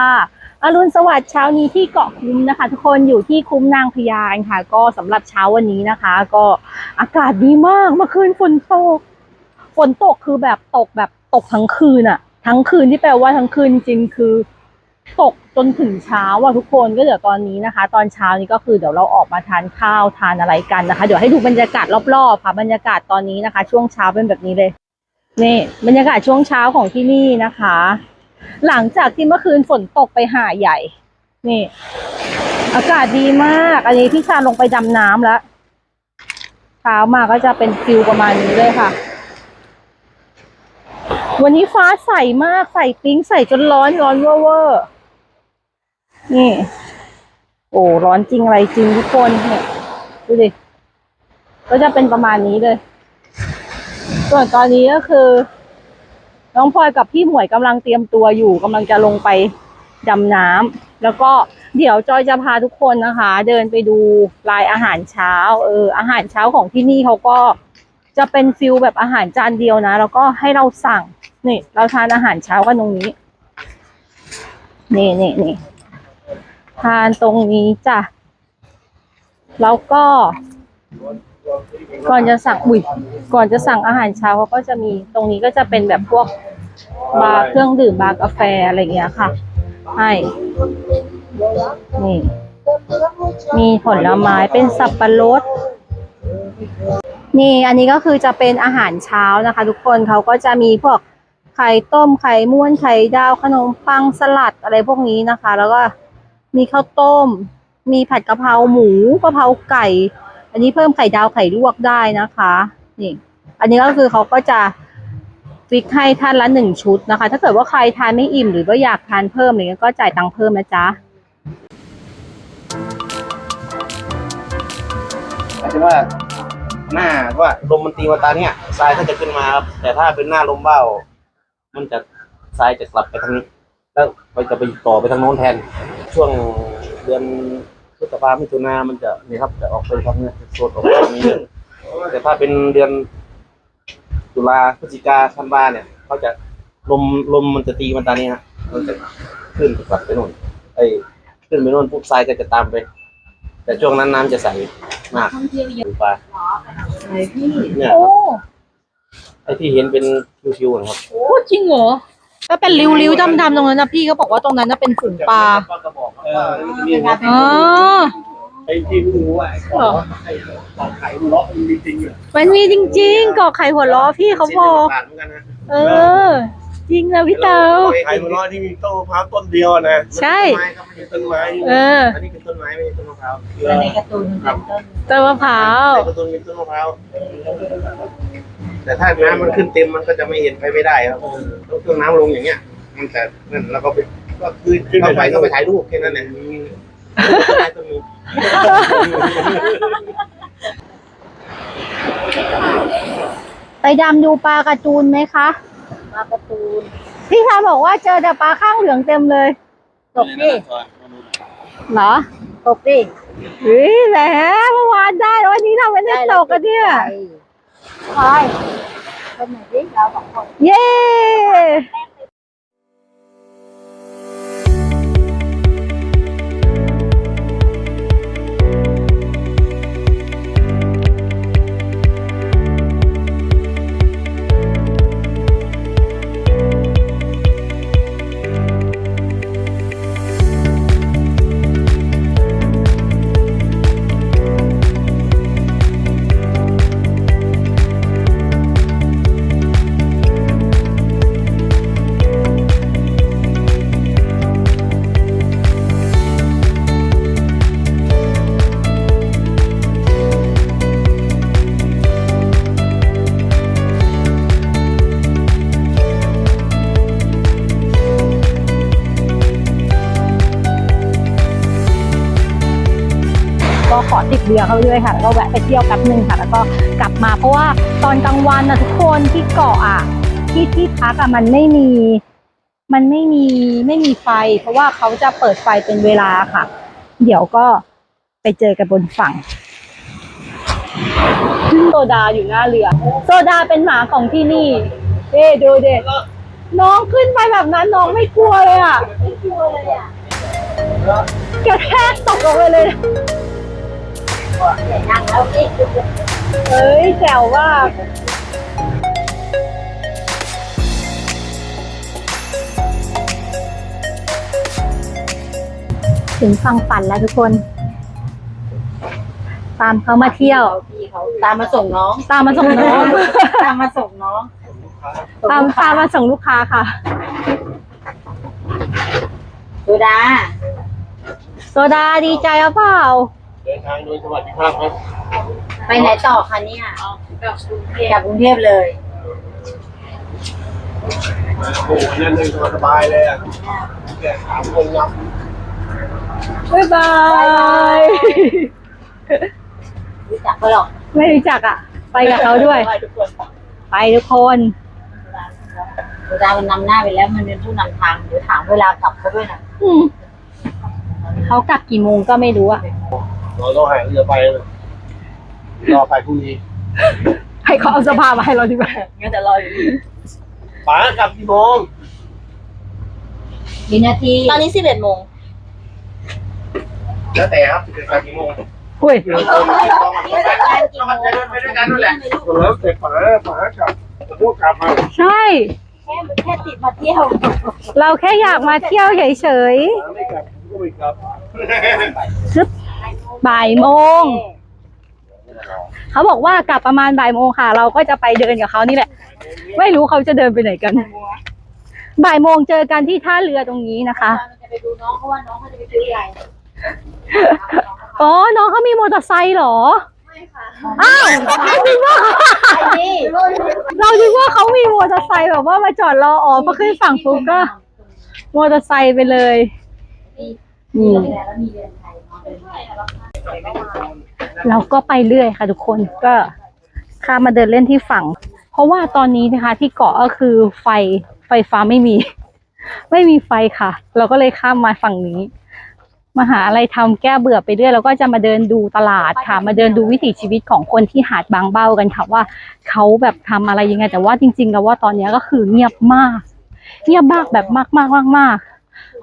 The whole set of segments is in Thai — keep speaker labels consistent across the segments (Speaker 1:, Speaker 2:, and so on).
Speaker 1: ค่ะอรุณสวัสดิ์เช้านี้ที่เกาะคุ้มนะคะ ทุกคนอยู่ที่คุ้มนางพญาค่ะ ก็สำหรับเช้าวันนี้นะคะ ก็อากาศดีมากเมื่อคืนฝนตก ฝนตกคือแบบตกแบบตกทั้งคืนอะทั้งคืนที่แปลว่าทั้งคืนจริงคือ ตกจนถึงเช้าว่ะทุกคนก็เดี๋ยวตอนนี้นะคะ ตอนเช้านี้ก็คือเดี๋ยวเราออกมาทานข้าวทานอะไรกันนะคะ เดี๋ยวให้ดูบรรยากาศรอบๆค่ะบรรยากาศตอนนี้นะคะ ช่วงเช้าเป็นแบบนี้เลยนี่บรรยากาศช่วงเช้าของที่นี่นะคะ หลังจากที่เมื่อคืนฝนตกไปหาใหญ่ นี่ อากาศดีมาก อันนี้พี่ชาลงไปดำน้ำแล้วเช้ามาก็จะเป็นฟิลประมาณนี้เลยค่ะ วันนี้ฟ้าใสมาก ใสปิ๊งใสจนร้อนร้อนเวอร์เวอร์นี่ โอ้ร้อนจริงอะไรจริงทุกคนเนี่ยดูดิก็จะเป็นประมาณนี้เลย ส่วนตอนนี้ก็คือ น้องพลอยกับพี่หมวยกำลังเตรียมตัวอยู่กำลังจะลงไปดำน้ำแล้วก็เดี๋ยวจอยจะพาทุกคนนะคะ เดินไปดูลายอาหารเช้า เอออาหารเช้าของที่นี่เขาก็จะเป็นฟิลแบบอาหารจานเดียวนะ แล้วก็ให้เราสั่งนี่ เราทานอาหารเช้ากันตรงนี้ นี่นี่นี่ทานตรงนี้จ้ะแล้วก็ ก่อนจะสั่งอุ้ยก่อนจะสั่งอาหารเช้าเขาก็จะมีตรงนี้ก็จะเป็นแบบพวกบาร์เครื่องดื่มบาร์กาแฟอะไรอย่างเงี้ยค่ะให้นี่ มีผลไม้เป็นสับปะรดนี่อันนี้ก็คือจะเป็นอาหารเช้านะคะ ทุกคนเขาก็จะมีพวกไข่ต้มไข่ม้วนไข่ดาวขนมปังสลัดอะไรพวกนี้นะคะ แล้วก็มีข้าวต้ม มีผัดกะเพราหมูกะเพราไก่ อันนี้เพิ่มไข่ดาวไข่ลวกได้นะคะ นี่ อันนี้ก็คือเขาก็จะฟิกให้ท่านละหนึ่งชุดนะคะ ถ้าเกิดว่าใครทานไม่อิ่มหรือว่าอยากทานเพิ่มอะไรเงี้ยก็จ่ายตังค์เพิ่มนะจ๊ะ
Speaker 2: หมายถึงว่าหน้าว่าลมมันตีมาตาเนี่ยทรายก็จะขึ้นมาครับแต่ถ้าเป็นหน้าลมเบ้า มันจะทรายจะกลับไปทางนี้ แล้วไปจะไปต่อไปทางโน้นแทน ช่วงเดือน พฤษภามิถุนามันจะนี่ครับจะออกไปทางเนี้ยโซนออกไปทางนี้เลยแต่ถ้าเป็นเดือนตุลาพฤศจิกาธันวาเนี่ยเขาจะลมลมมันจะตีมาตานี้ฮะมันจะขึ้นกลับไปโน่นไอ้ขึ้นไปโน่นปุ๊บทรายก็จะตามไป แต่ช่วงนั้นน้ำจะใสมากดูปลาเนี่ย
Speaker 1: โอ้
Speaker 2: ไอ้ที่เห็นเป็นคิวๆนะครับ
Speaker 1: โหจริงเหรอ ก็เป็นริ้วๆดำๆตรงนั้นนะพี่ก็บอกว่าตรงนั้นน่ะเป็นฝูงปลา
Speaker 2: เออมีครับ
Speaker 1: อ๋อ
Speaker 3: ไอ้ที่รู้ว่าไอ้ของไอ้ของไข่หัวเราะมันมีจริงอยู่
Speaker 1: มันมีจริงๆกอกไข่หัวล้อพี่เขาบอก
Speaker 2: บาทเหมือนกันนะ
Speaker 1: เออ จริงนะพี่เตา
Speaker 3: ไข่หัวเราะที่มีต้นมะพร้าวต้นเดียวนะ
Speaker 1: ใช่
Speaker 2: ต้นไม้ครับไม่ใช่
Speaker 3: ต้นไม้
Speaker 1: เออ
Speaker 2: อันนี้เป็นต้นไม้ไม่ใช่ต้นมะพร้าว
Speaker 4: ในการ์ตูนมันเป็นต้น
Speaker 1: ต้นมะพร้าว
Speaker 2: ในการะตูนเป็นต้นมะพร้าว แต่ถ้าน้ำมันขึ้นเต็มมันก็จะไม่เห็นไปไม่ได้ครับต้องเครื่องน้ำลงอย่างเงี้ย มันจะนั่นแล้วก็ไปก็คือเข้าไปก็ไปถ่ายรูปแค่นั้นแหละต้นนี้
Speaker 1: ไปดำดูปลาการ์ตูนไหมคะ
Speaker 4: มาการ์ตูน
Speaker 1: พี่ชายบอกว่าเจอแต่ปลาข้างเหลืองเต็มเลย
Speaker 4: ตกดิ
Speaker 1: เหรอ
Speaker 4: ตกดิ
Speaker 1: เฮ้ยแหมเมื่อวานได้วันนี้ทำไม่ได้ตกกันเนี่ย
Speaker 4: คอ
Speaker 1: ติดเรือเขาไปด้วยค่ะ แล้วก็แวะไปเที่ยวแป๊บหนึ่งค่ะ แล้วก็กลับมาเพราะว่าตอนกลางวันนะทุกคนที่เกาะอะที่ที่พักอะมันไม่มี มันไม่มีไม่มีไฟ เพราะว่าเขาจะเปิดไฟเป็นเวลาค่ะ เดี๋ยวก็ไปเจอกันบนฝั่งโซดาอยู่หน้าเรือ โซดาเป็นหมาของที่นี่เด้ดูเด้น้องขึ้นไปแบบนั้นน้องไม่กลัวเลยอะ
Speaker 4: ไม่กลัวเลยอะ
Speaker 1: กระแทกตกลงไปเลย
Speaker 4: เดี๋ยวนั่งแล้วนี่
Speaker 1: เฮ้ยแจ๋วว่ากถึงฟังฝันแล้วทุกคน ตามเขามาเที่ยว
Speaker 4: พี่เขาตามมาส่งน้อง
Speaker 1: ตามมาส่งน้อง
Speaker 4: ตามมาส่งน้อง
Speaker 1: ตามตามมาส่งลูกค้าค่ะ
Speaker 4: สุดา
Speaker 1: โซดาดีใจหรือเปล่า
Speaker 3: เดินทางโดยสวัสดิภาพครับ
Speaker 4: ไปไหนต่อคะเนี่ยกลับกรุงเทพเลย
Speaker 3: มาโอ้โหนั่นเลยสบายๆเลยอะแกสามคนงับ
Speaker 1: บ๊ายบาย
Speaker 4: รู้จักเขาหรอก
Speaker 1: ไม่รู้จักอะ ไปกับเขาด้วย
Speaker 4: ไปทุกคน
Speaker 1: ไปทุกคน
Speaker 4: สุดามันนำหน้าไปแล้วมันเป็นผู้นำทางเดี๋ยวถามเวลากลับเขาด้วยนะ
Speaker 1: อืมเขากลับกี่โมงก็ไม่รู้อะ
Speaker 3: เราต้องหาเรือไปเลยรอไปพรุ่งนี้
Speaker 1: ให้เขาเอาเสภามาให้เราดีกว่า
Speaker 4: งั้นจะรออยู่นี่
Speaker 3: ป๋ากลับกี่โมง
Speaker 4: กี่นาที
Speaker 1: ตอนนี้สิบเอ็ดโมง
Speaker 3: แล้วแต่ครับจะกลับกี่โมง
Speaker 1: อุ้ย
Speaker 3: เดี๋ยวเราไปต้องมาไปด้วยกันนั่นแหละแล้วแต่ป๋าป๋ากลับพวกกลับมา
Speaker 1: ใช่
Speaker 4: แค่แค่ติดมาเที่ยว
Speaker 1: เราแค่อยากมาเที่ยวเฉย
Speaker 3: ป๋าไม่กลับก็ไม่กลับ
Speaker 1: ๆซึ บบ่ายโมง เขาบอกว่ากลับประมาณบ่ายโมงค่ะ เราก็จะไปเดินกับเขานี่แหละ ไม่รู้เขาจะเดินไปไหนกัน บ่ายโมงเจอกันที่ท่าเรือตรงนี้นะคะ
Speaker 4: มันจะไปดูน้องเขาว่าน้องเขาจะไปซื้ออะไร
Speaker 1: อ๋อ น้องเขามีมอเตอร์ไซค์เหรอ
Speaker 4: ไม่ค่ะ
Speaker 1: อ้าวนึกว่า
Speaker 4: ไอ้นี่
Speaker 1: เราคิดว่าเขามีมอเตอร์ไซค์แบบว่ามาจอดรออ๋อพอขึ้นฝั่งปุ๊บก็มอเตอร์ไซค์ไปเลย นี่
Speaker 4: แล้วมีเรือนไทยเนาะเรือนไทยแล้ว
Speaker 1: เราก็ไปเรื่อยค่ะทุกคนก็ข้ามาเดินเล่นที่ฝั่ง เพราะว่าตอนนี้นะคะ ที่เกาะก็คือไฟไฟฟ้าไม่มี ไม่มีไฟค่ะ เราก็เลยข้ามมาฝั่งนี้ มาหาอะไรทำแก้เบื่อไปเรื่อยแล้วก็จะมาเดินดูตลาดค่ะ มาเดินดูวิถีชีวิตของคนที่หาดบางเบ้ากันค่ะว่าเขาแบบทำอะไรยังไงแต่ว่าจริง ๆ แล้วว่าตอนนี้ก็คือเงียบมาก เงียบมากแบบมากมากมากมาก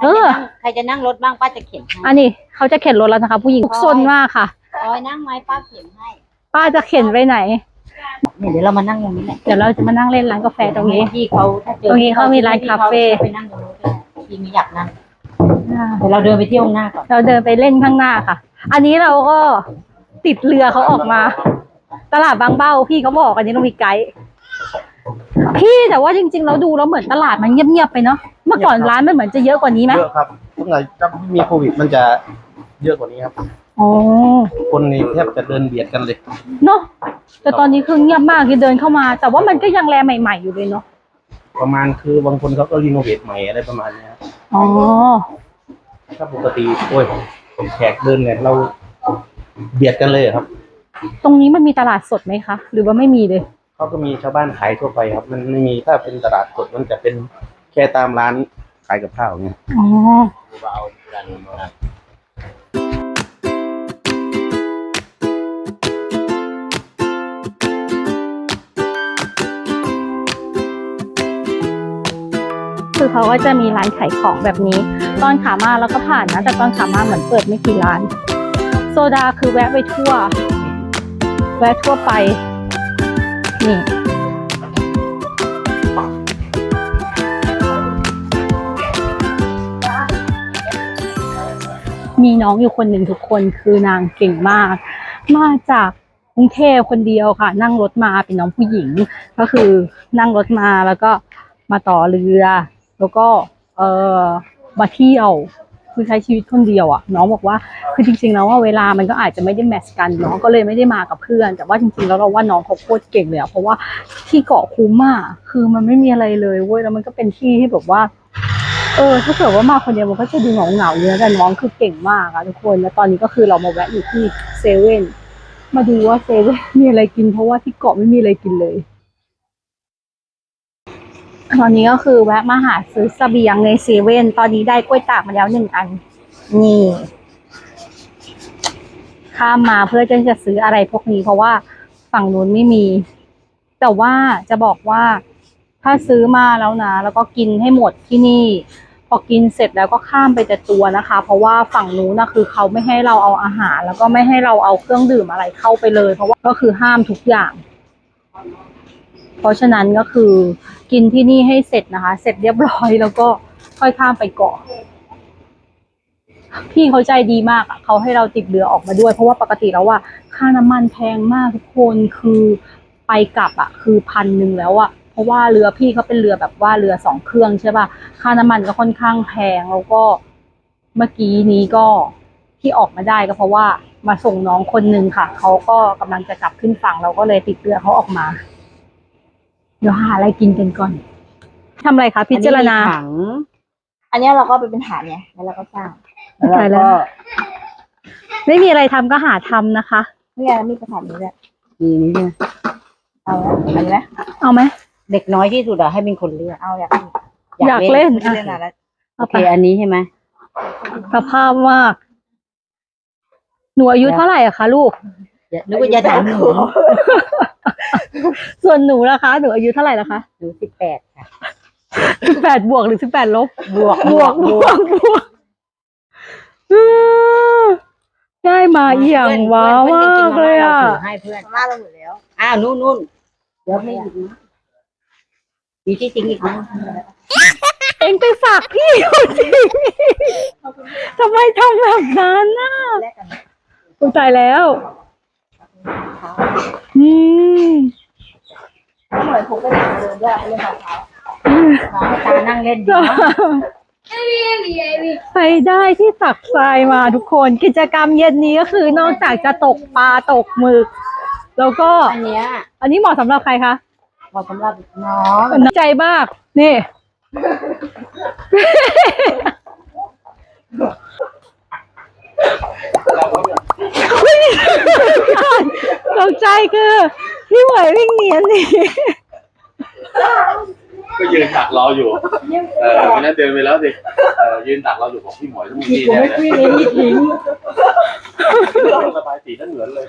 Speaker 1: เออ
Speaker 4: ใครจะนั่งรถบ้างป้าจะเข็นให้
Speaker 1: อันนี้เขาจะเข็นรถแล้วนะคะ ผู้หญิงทุกซนมากค่ะ
Speaker 4: คอยนั่งไหมป้าเข็นให้
Speaker 1: ป้าจะเข็นไปไหน
Speaker 4: เนี่ยเดี๋ยวเรามานั่งตรงนี้แหละ
Speaker 1: เดี๋ยวเราจะมานั่งเล่นร้านกาแฟตรงนี้
Speaker 4: พี่เขาถ้าเจอ
Speaker 1: ตรงนี้เขามีร้านคาเฟ่
Speaker 4: ไปนั่งตรงนู้นก็ได้พี่ไม่อยากนั่งเดี๋ยวเราเดินไปเที่ยวข้างหน้าก่อน
Speaker 1: เราเดินไปเล่นข้างหน้าค่ะ อันนี้เราก็ติดเรือเขาออกมา ตลาดบางเบ้าพี่เขาบอกอันนี้ต้องมีไกด์ พี่แต่ว่าจริงๆเราดูแล้วเหมือนตลาดมันเงียบๆไปเนาะเมื่อก่อนร้านมันเหมือนจะเยอะกว่านี้ไหม
Speaker 2: เยอะครับตั้งแต่ถ้ามีโควิดมันจะเยอะกว่านี้ครับ
Speaker 1: อ๋อ
Speaker 2: คนนี่แทบจะเดินเบียดกันเลย
Speaker 1: เนาะแต่ตอนนี้คือเงียบมากที่เดินเข้ามา แต่ว่ามันก็ยังแลใหม่ ๆอยู่เลยเนาะ
Speaker 2: ประมาณคือบางคนเขาก็รีโนเวทใหม่อะไรประมาณเนี้ยครับ
Speaker 1: อ๋อ
Speaker 2: ถ้าปกติโอ้ยแขกเดินเนี่ยเราเบียดกันเลยครับ
Speaker 1: ตรงนี้มันมีตลาดสดไหมคะ หรือว่าไม่มีเลย
Speaker 2: เขาก็มีชาวบ้านขายทั่วไปครับ มันไม่มีถ้าเป็นตลาดสดมันจะเป็นแค่ตามร้านขายกับข้าวเนี่ย
Speaker 1: อ๋อคือเขาก็จะมีร้านขายของแบบนี้ ตอนขามาเราก็ผ่านนะ แต่ตอนขามาเหมือนเปิดไม่กี่ร้าน โซดาคือแวะไปทั่ว แวะทั่วไป นี่มีน้องอยู่คนหนึ่งทุกคนคือนางเก่งมาก มาจากกรุงเทพคนเดียวค่ะ นั่งรถมาเป็นน้องผู้หญิง ก็คือนั่งรถมาแล้วก็มาต่อเรือ แล้วก็เออมาเที่ยว คือใช้ชีวิตคนเดียวอะน้องบอกว่าคือจริงๆแล้วว่าเวลามันก็อาจจะไม่ได้แมทช์กันน้องก็เลยไม่ได้มากับเพื่อน แต่ว่าจริงๆแล้วเราว่าน้องเขาโคตรเก่งเลยอะเพราะว่าที่เกาะคูม่าคือมันไม่มีอะไรเลยเว้ยแล้วมันก็เป็นที่ที่แบบว่าเออถ้าเกิดว่ามาคนเดียวมันก็จะดูเหงาเหงาเยอะแต่น้องคือเก่งมากอะทุกคนแล้วตอนนี้ก็คือเรามาแวะอยู่ที่เซเว่นมาดูว่าเซเว่นมีอะไรกินเพราะว่าที่เกาะไม่มีอะไรกินเลย ตอนนี้ก็คือแวะมาหาซื้อเสบียงในเซเว่นตอนนี้ได้กล้วยตากมาแล้วหนึ่งอัน นี่ข้ามมาเพื่อจะจะซื้ออะไรพวกนี้ เพราะว่าฝั่งนู้นไม่มี แต่ว่าจะบอกว่า ถ้าซื้อมาแล้วนะ แล้วก็กินให้หมดที่นี่ พอกินเสร็จแล้วก็ข้ามไปแต่ตัวนะคะ เพราะว่าฝั่งนู้นนะคือเขาไม่ให้เราเอาอาหาร แล้วก็ไม่ให้เราเอาเครื่องดื่มอะไรเข้าไปเลย เพราะว่าก็คือห้ามทุกอย่าง เพราะฉะนั้นก็คือกินที่นี่ให้เสร็จนะคะ เสร็จเรียบร้อยแล้วก็ค่อยข้ามไปเกาะพี่เขาใจดีมากอะเขาให้เราติดเรือออกมาด้วย เพราะว่าปกติแล้วว่าค่าน้ำมันแพงมากทุกคนคือไปกลับอะ คือพันหนึ่งแล้วอะเพราะว่าเรือพี่เขาเป็นเรือแบบว่าเรือสองเครื่องใช่ป่ะค่าน้ำมันก็ค่อนข้างแพงแล้วก็เมื่อกี้นี้ก็ที่ออกมาได้ก็เพราะว่ามาส่งน้องคนหนึ่งค่ะ เขาก็กำลังจะกลับขึ้นฝั่งเราก็เลยติดเรือเขาออกมา เดี๋ยวหาอะไรกินกันก่อนทำอะไรคะพิจารณา
Speaker 3: อันนี้มีถังอันเนี้ยเราก็ไปเป็นฐานไงแล้วเราก็สร้าง
Speaker 1: เข้าใจแล้วไม่มีอะไรทำก็หาทำนะคะ
Speaker 3: เนี่ยแล้วมีกระถางนี้ด้วย
Speaker 4: มีนี่ด้วย
Speaker 3: เอาละอันนี้ไหม
Speaker 1: เอาไหม
Speaker 4: เด็กน้อยที่สุดอะให้เป็นคนเลือก
Speaker 3: เอาอยาก
Speaker 1: อยากเล่น
Speaker 3: ไม่ได้เล่นนานแล้ว
Speaker 4: โอ
Speaker 1: เอา
Speaker 4: เค
Speaker 1: ไป
Speaker 4: อันนี้ใช่ไหม
Speaker 1: สภาพมาก หนูอายุเท่าไหร่อะคะลูก
Speaker 4: อย่านึกว่าจะถามหนู
Speaker 1: ส่วนหนูล่ะคะ หนูอายุเท่าไหร่ละคะ
Speaker 4: หนูสิบแปดค่ะ
Speaker 1: สิบแปดบวกหรือสิบแปดลบ
Speaker 4: บวก
Speaker 1: บวกบวกบวกอื้อได้มาเอี่ยงว้าวมากเลยอะ
Speaker 4: ให้เพื่อน
Speaker 3: มาม่าเราหมดแล้ว
Speaker 4: อ้าวนู่นนู่นเดี๋ยวไม่หยิบนะมีที่ทิ้งอีกไหม
Speaker 1: เองไปฝากพี่เขาสิทำไมทำแบบนั้นน่ะ
Speaker 3: แลกกัน
Speaker 1: เข้าใจแล้ว อืม
Speaker 3: ก็เหมือนผมก็เด็กเดินด้วยเรื่องของเขา
Speaker 4: น้องให้ตานั่งเล่นดีมาก
Speaker 1: ไปได้ที่ตักทรายมาทุกคน กิจกรรมเย็นนี้ก็คือนอกจากจะตกปลาตกหมึก แล้วก็
Speaker 4: อันเนี้ย
Speaker 1: อันนี้เหมาะสำหรับใครคะ
Speaker 4: เหมาะสำหรับน้อง
Speaker 1: น่าใจมาก นี่ ตกใจคือพี่เหวยวิ่งหนีอันนี้
Speaker 2: ก็ยืนดักรออยู่ เออวันนั้นเดินไปแล้วสิเออยืนดักรออยู่บอกพี่หมวยต้องมีแน่เลยสบายสีนั่นเหมือนเลย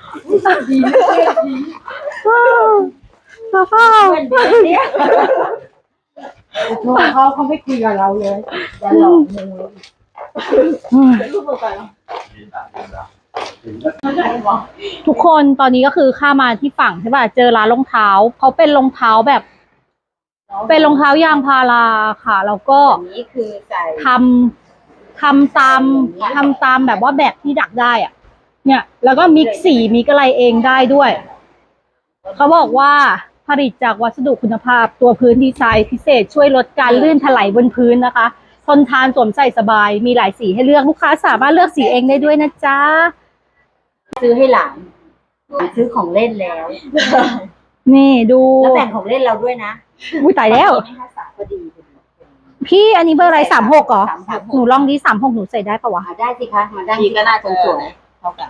Speaker 1: สภาพ
Speaker 4: เขาเขาไม่คุยกับเราเลยจะหลอกมึงเลย
Speaker 2: ยืนดักยืนดัก
Speaker 1: ทุกคนตอนนี้ก็คือข้ามาที่ฝั่งใช่ป่ะเจอร้านรองเท้าเขาเป็นรองเท้าแบบ เป็นรองเท้ายางพาราค่ะ แล้วก็
Speaker 4: นี้คือใส่
Speaker 1: ทำทำตามทำตามแบบว่าแบบที่ดักได้อะเนี่ย แล้วก็มิกสีมิกอะไรเองได้ด้วย เขาบอกว่าผลิตจากวัสดุคุณภาพตัวพื้นดีไซน์พิเศษช่วยลดการลื่นถลายบนพื้นนะคะทนทานสวมใส่สบาย มีหลายสีให้เลือกลูกค้าสามารถเลือกสีเองได้ด้วยนะจ๊ะ
Speaker 4: ซื้อให้หลานซื้อของเล่นแล้ว
Speaker 1: นี่ดู
Speaker 4: แล้วแบ่งของเล่นเราด้วยนะ
Speaker 1: อุ้ยตายแล้ว
Speaker 4: ไม่ให้สามพอดี
Speaker 1: พี่อันนี้เบอร์อะไรสามหกเหรอ
Speaker 4: สามหก
Speaker 1: หนูลองดีสามหกหนูใส่ได้ปะวะ
Speaker 4: อ่าได้สิคะมาได้ก็น่าจะสวยเท่ากัน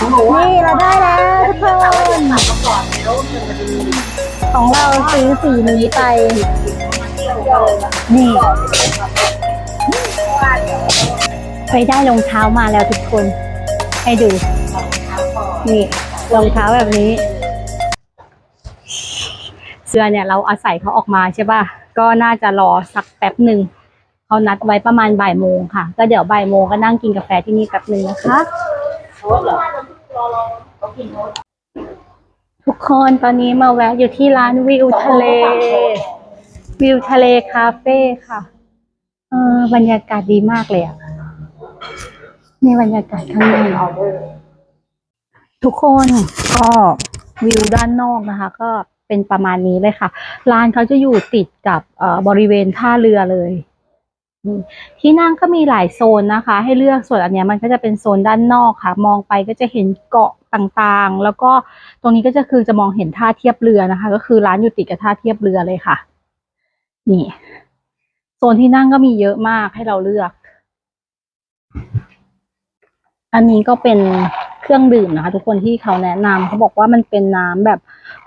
Speaker 1: นี่เราได้แล้วทุกคนของเราซื้อสีนี้ไป นี่ ไปได้รองเท้ามาแล้วทุกคน ให้ดู นี่รองเท้าแบบนี้ เสื้อเนี่ยเราอาศัยเขาออกมาใช่ป่ะ ก็น่าจะรอสักแป๊บหนึ่ง เขานัดไว้ประมาณบ่ายโมงค่ะ ก็เดี๋ยวบ่ายโมงก็นั่งกินกาแฟที่นี่แป๊บหนึ่งนะคะทุกคนตอนนี้มาแวะอยู่ที่ร้านวิวทะเล วิวทะเลคาเฟ่ค่ะ เออบรรยากาศดีมากเลยอะนี่บรรยากาศข้างในทุกคนก็วิวด้านนอกนะคะ ก็เป็นประมาณนี้เลยค่ะ ร้านเขาจะอยู่ติดกับเอ่อบริเวณท่าเรือเลย ที่นั่งก็มีหลายโซนนะคะ ให้เลือกส่วนอันนี้มันก็จะเป็นโซนด้านนอกค่ะ มองไปก็จะเห็นเกาะต่างๆ แล้วก็ตรงนี้ก็จะคือจะมองเห็นท่าเทียบเรือนะคะ ก็คือร้านอยู่ติดกับท่าเทียบเรือเลยค่ะ นี่ โซนที่นั่งก็มีเยอะมากให้เราเลือก อันนี้ก็เป็นเครื่องดื่มนะคะ ทุกคนที่เขาแนะนำเขาบอกว่ามันเป็นน้ำแบบ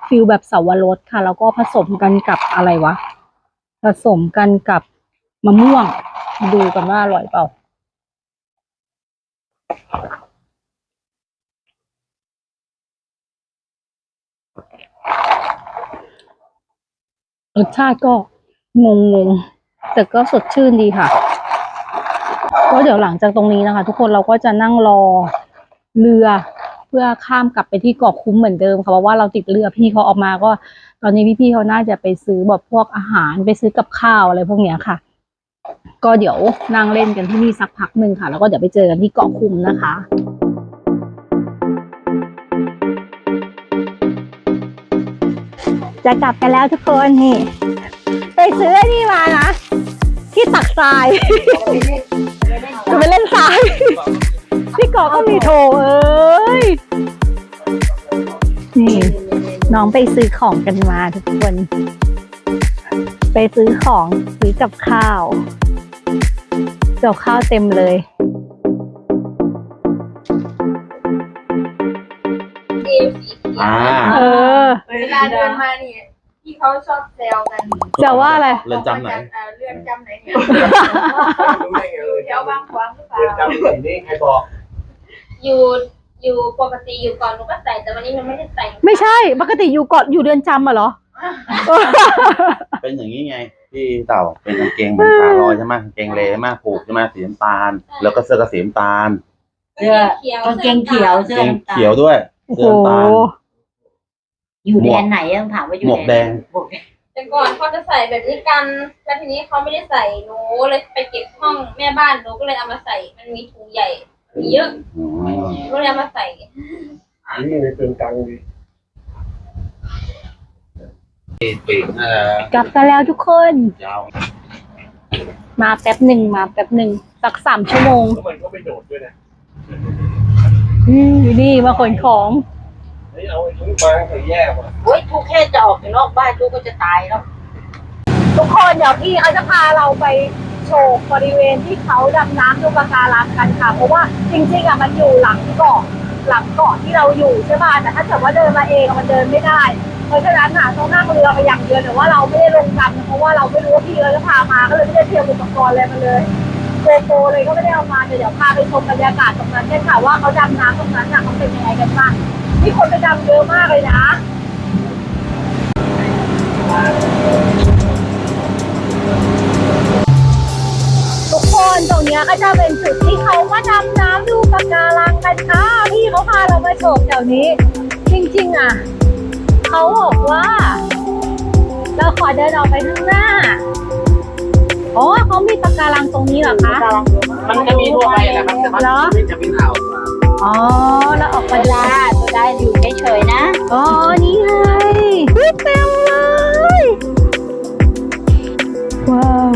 Speaker 1: ฟิลแบบสาวรสค่ะ แล้วก็ผสมกันกับอะไรวะ ผสมกันกับมะม่วง ดูกันว่าอร่อยเปล่าสชาติก็ งงๆแต่ก็สดชื่นดีค่ะก็เดี๋ยวหลังจากตรงนี้นะคะ ทุกคนเราก็จะนั่งรอเรือเพื่อข้ามกลับไปที่เกาะคุ้มเหมือนเดิมค่ะเพราะว่าเราติดเรือพี่เขาออกมาก็ ตอนนี้พี่ๆเขาน่าจะไปซื้อแบบพวกอาหารไปซื้อกับข้าวอะไรพวกเนี้ยค่ะ ก็เดี๋ยวนั่งเล่นกันที่นี่สักพักหนึ่งค่ะ แล้วก็เดี๋ยวไปเจอกันที่เกาะคุ้มนะคะจะกลับกันแล้วทุกคนนี่ ไปซื้อไอ้นี่มานะ ที่ตักทราย จะไปเล่นทรายที่เกาะก็มีโถเอ้ย นี่ น้องไปซื้อของกันมาทุกคน ไปซื้อของซื้อกับข้าวกับข้าวเต็มเลย
Speaker 2: อ่า
Speaker 1: เออ
Speaker 3: เวลาเดินมานี่ ที่เขาชอบแซวกัน
Speaker 1: จะว่าอะไร
Speaker 2: เรือนจำไหน
Speaker 3: เอ่อเรือนจำไหนเนี่ยอยู่แถวบางขวางหรือเปล่า
Speaker 2: เรือนจำที่ไหนนี่ใครบอก
Speaker 3: อยู่อยู่ปกติอยู่ก่อนหนูก็ใส่แต่วันนี้หนูไม่ได้ใส่
Speaker 1: ไม่ใช่ปกติอยู่เกาะอยู่เดือนจำอะเหรอ
Speaker 2: เป็นอย่างนี้ไงพี่เต่าเป็นกางเกงเหมือนขาลอยใช่ไหมกางเกงเลใช่ไหมผูกใช่ไหมสีน้ำตาล แล้วก็เสื้อกระสีน้ำตาล
Speaker 4: เสื้อกางเกงเขียว
Speaker 2: กา
Speaker 4: เสื้
Speaker 2: ง
Speaker 4: อ
Speaker 2: เกง
Speaker 4: น้ำตาล
Speaker 2: เขียวด้วย
Speaker 1: โอ้โห
Speaker 2: เสื้อน้ำตาล
Speaker 4: อยู่แดนไหนต้องถามว่าอยู่
Speaker 2: หมวกแดง
Speaker 4: หมวกแดง
Speaker 3: แต่ก่อนเขาจะใส่แบบนี้กัน แล้วทีนี้เขาไม่ได้ใส่หนูเลยไปเก็บห้องแม่บ้านหนูก็เลยเอามาใส่ มันมีถุงใหญ่ มีเยอะ
Speaker 2: อืม
Speaker 3: หนูก็เลยเอามาใส่
Speaker 5: นี่ในเป็นตังค์ดี
Speaker 2: ปีกน่าจะ
Speaker 1: กลับกันแล้วทุกคน
Speaker 2: ยาว
Speaker 1: มาแป๊บหนึ่งมาแป๊บหนึ่งสักสามชั่วโมง
Speaker 5: แล้วมันก็ไม่โดดด้วยนะ
Speaker 1: อืมอยู่นี่มาขนของ
Speaker 5: เฮ้ยเอาไอ้ทิ้งมาใส่แย่ว่ะ
Speaker 4: โอ้ยทุกแค่จะออกไปนอกบ้านทุกก็จะตายแล้ว
Speaker 1: ทุกคนเดี๋ยวพี่เขาจะพาเราไปโชว์บริเวณที่เขาดำน้ำดูปะการังกันค่ะ เพราะว่าจริงๆอะมันอยู่หลังเกาะหลังเกาะที่เราอยู่ใช่ป่ะแต่ถ้าเกิดว่าเดินมาเองอะมันเดินไม่ได้ เพราะฉะนั้นอะต้องนั่งเรือไปอย่างเดียวแต่ว่าเราไม่ได้ลงกันเพราะว่าเราไม่รู้ว่าพี่เขาจะพามาก็เลยไม่ได้เตรียมอุปกรณ์อะไรมาเลยโกโปรเลยก็ไม่ได้เอามาเดี๋ยวเดี๋ยวพาไปชมบรรยากาศตรงนั้นกันค่ะว่าเขาดำน้ำตรงนั้นอะเขาเป็นยังไงกันบ้าง มีคนไปดำเยอะมากเลยนะทุกคนตรงเนี้ยก็จะเป็นจุดที่เขามาดำน้ำดูปะการังกันค่ะพี่เขาพาเรามาโฉบแถวนี้ จริง ๆ อะ เขาบอกว่า เราขอเดินออกไปข้างหน้าอ๋อเขามีปะการังตรงนี้เหรอคะ
Speaker 2: มันจะมีทั่วไปแหละครับแต่ว่า
Speaker 1: เหรอ
Speaker 2: ที่จะเป็นอ่าว
Speaker 1: อ๋อ แล้วออก
Speaker 4: เว
Speaker 1: มา
Speaker 4: ลาตัวได้อยู่เฉยๆนะ
Speaker 1: อ๋อ นี่ไงเฮ้ยเต็มเลย ว้าว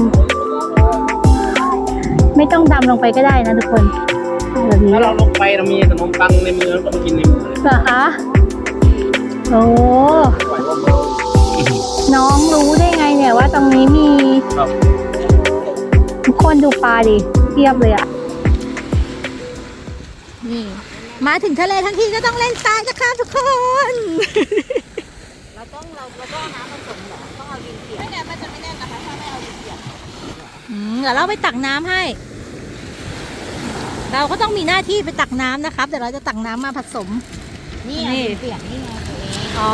Speaker 1: ไม่ต้องดำลงไปก็ได้นะทุกคนแบบนี้
Speaker 2: ถ้าเราลงไปเรามีขนมปังในมือเราก็มากินในมือเลย
Speaker 1: เหรอคะโอ้
Speaker 2: ปล่อยว่ามือ
Speaker 1: น้องรู้ได้ไงเนี่ยว่าตรงนี้มี
Speaker 2: ครับ
Speaker 1: ทุกคนดูปลาดิเทียบเลยอะ มาถึงทะเลทั้งทีก็ต้องเล่นทรายนะคะทุกคน
Speaker 4: เราต้องเราเราต้องน้ำผสมเหรอต้องเอาดินเปียกไม่เนี่ยมันจะไม่แน่นนะคะถ้าไม่เอาดินเปียก
Speaker 1: อืมเดี๋ยวเราไปตักน้ำให้ เราก็ต้องมีหน้าที่ไปตักน้ำนะครับเดี๋ยวเราจะตักน้ำมาผสม
Speaker 4: นี่
Speaker 1: นี่
Speaker 4: ดินเปียกนี่ไงตัวเอง
Speaker 1: อ๋อ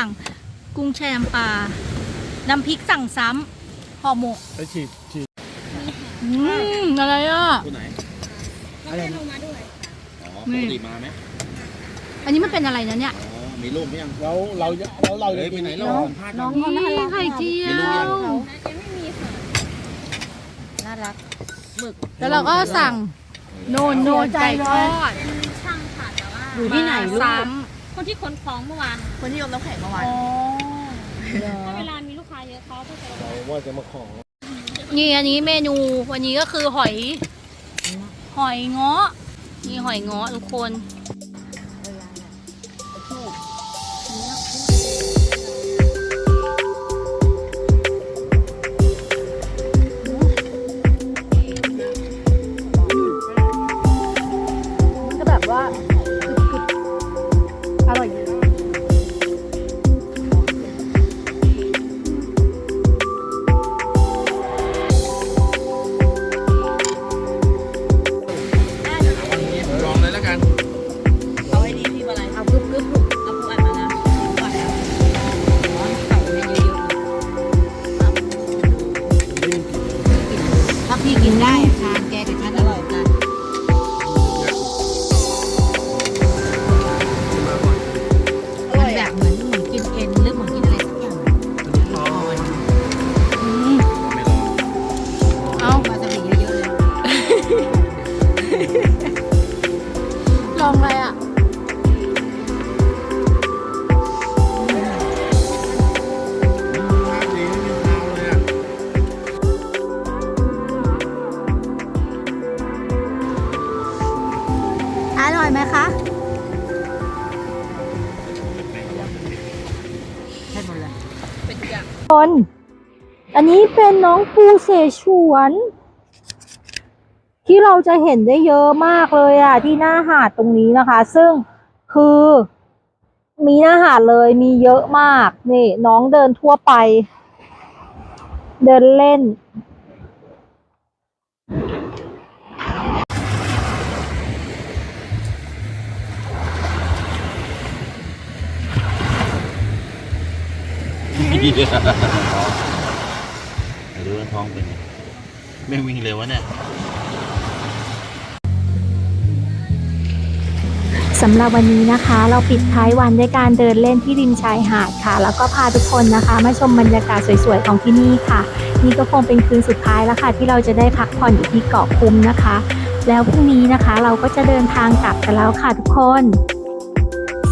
Speaker 6: สั่งกุ้งแชมปลา น้ำพริกสั่งซ้ำห่อหมก
Speaker 5: ไปฉีดฉีด
Speaker 6: อืมอะไรอะ
Speaker 7: ตัวไหน
Speaker 5: อะไรนะ
Speaker 7: อ๋อปกติมาไหม
Speaker 6: อันนี้มันเป็นอะไรนะเนี่ย
Speaker 7: อ๋อมีรูปไหมยัง
Speaker 5: แล้วเราจะแล้วเราจะ
Speaker 7: เฮ้ยไปไหนแล้ว
Speaker 5: น้อง
Speaker 7: สัมภาษณ์
Speaker 4: น้
Speaker 7: น้
Speaker 4: อ
Speaker 7: องง
Speaker 4: เขาน่ารัก
Speaker 6: ไข่เจีย
Speaker 7: มีลูกยัง
Speaker 6: ว
Speaker 3: ยังไม่มีค่ะ
Speaker 4: น่ารักหมึก
Speaker 6: แล้วเราก็สั่ง โน่นโน่นไก่ทอด
Speaker 3: เป็นช่างค่ะแต่ว่า
Speaker 4: อยู่ที่ไหนลูก
Speaker 6: ซ้
Speaker 3: คนที่คนฟ้องเมื่อวาน
Speaker 4: คนที่ยมน้ำแข็งเมื่อวาน
Speaker 3: ถ้าเวลามีลูกค้าเยอะเขาก็จะ
Speaker 5: เราว่าจะมาขอำ
Speaker 6: นี่อันนี้เมนูวันนี้ก็คือหอย หอยเงาะนี่หอยเงาะทุกคนมัน
Speaker 7: ค
Speaker 6: นอันนี้เป็นน้องปูเสฉวน ที่เราจะเห็นได้เยอะมากเลยอะ ที่หน้าหาดตรงนี้นะคะ ซึ่งคือมีหน้าหาดเลยมีเยอะมาก นี่ น้องเดินทั่วไป เดินเล่น
Speaker 7: ไปดูว่าท้องเป็นไงแม่วิ่งเร็ววะเนี่ย
Speaker 6: สำหรับวันนี้นะคะ เราปิดท้ายวันด้วยการเดินเล่นที่ริมชายหาดค่ะ แล้วก็พาทุกคนนะคะมาชมบรรยากาศสวยๆของที่นี่ค่ะ นี่ก็คงเป็นคืนสุดท้ายแล้วค่ะ ที่เราจะได้พักผ่อนอยู่ที่เกาะคุ้มนะคะ แล้วพรุ่งนี้นะคะเราก็จะเดินทางกลับกันแล้วค่ะทุกคน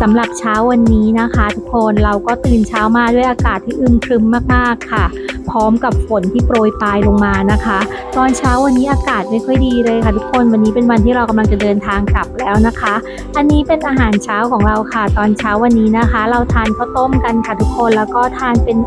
Speaker 6: สำหรับเช้าวันนี้นะคะ ทุกคนเราก็ตื่นเช้ามาด้วยอากาศที่อึมครึมมากๆค่ะ พร้อมกับฝนที่โปรยปลายลงมานะคะ ตอนเช้าวันนี้อากาศไม่ค่อยดีเลยค่ะ ทุกคนวันนี้เป็นวันที่เรากำลังจะเดินทางกลับแล้วนะคะ อันนี้เป็นอาหารเช้าของเราค่ะ ตอนเช้าวันนี้นะคะ เราทานข้าวต้มกันค่ะทุกคนแล้วก็ทานเป็น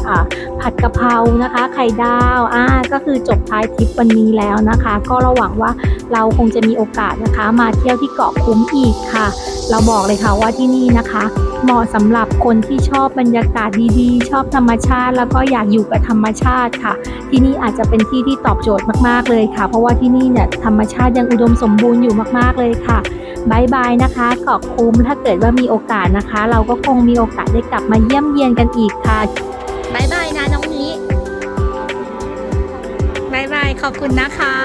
Speaker 6: ผัดกะเพรานะคะ ไข่ดาวอ่าก็คือจบท้ายทริปวันนี้แล้วนะคะ ก็เราหวังว่าเราคงจะมีโอกาสนะคะ มาเที่ยวที่เกาะคุ้มอีกค่ะ เราบอกเลยค่ะว่าที่นี่นะคะ เหมาะสำหรับคนที่ชอบบรรยากาศดีๆ ชอบธรรมชาติ แล้วก็อยากอยู่กับธรรมชาติค่ะ ที่นี่อาจจะเป็นที่ที่ตอบโจทย์มากๆเลยค่ะ เพราะว่าที่นี่เนี่ยธรรมชาติยังอุดมสมบูรณ์อยู่มากๆเลยค่ะบายบายนะคะเกาะคุ้มถ้าเกิดว่ามีโอกาสนะคะ เราก็คงมีโอกาสได้กลับมาเยี่ยมเยียนกันอีกค่ะบายบายนะน้องนี้บายบายขอบคุณนะคะ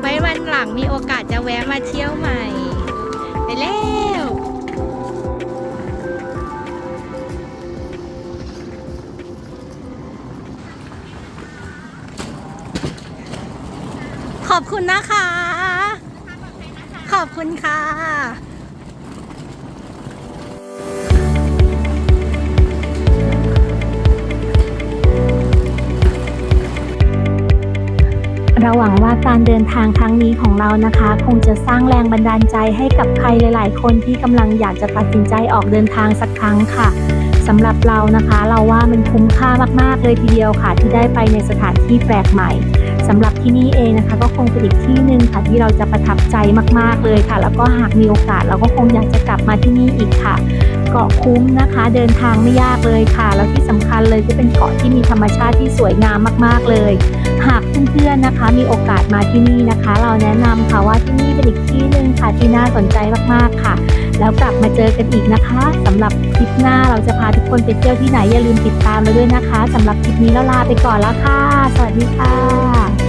Speaker 6: ไว้วันหลังมีโอกาสจะแวะมาเที่ยวใหม่ ไปแล้ว ขอบคุณนะคะ ขอบคุณค่ะเราหวังว่าการเดินทางครั้งนี้ของเรานะคะ คงจะสร้างแรงบันดาลใจให้กับใครหลาย ๆ คนที่กำลังอยากจะตัดสินใจออกเดินทางสักครั้งค่ะ สำหรับเรานะคะ เราว่ามันคุ้มค่ามากๆเลยทีเดียวค่ะ ที่ได้ไปในสถานที่แปลกใหม่สำหรับที่นี่เองนะคะ ก็คงเป็นอีกที่หนึ่งค่ะที่เราจะประทับใจมากๆเลยค่ะ แล้วก็หากมีโอกาสเราก็คงอยากจะกลับมาที่นี่อีกค่ะ เกาะคุ้มนะคะ เดินทางไม่ยากเลยค่ะ แล้วที่สำคัญเลยก็เป็นเกาะที่มีธรรมชาติที่สวยงามมากๆเลยหากผู้ เพื่อนๆนะคะ มีโอกาสมาที่นี่นะคะ เราแนะนำค่ะว่าที่นี่เป็นอีกที่หนึ่งค่ะที่น่าสนใจมากๆค่ะ แล้วกลับมาเจอกันอีกนะคะสำหรับคลิปหน้าเราจะพาทุกคนไปเที่ยวที่ไหนอย่าลืมติดตามเราด้วยนะคะสำหรับคลิปนี้เราลาไปก่อนแล้วค่ะ สวัสดีค่ะ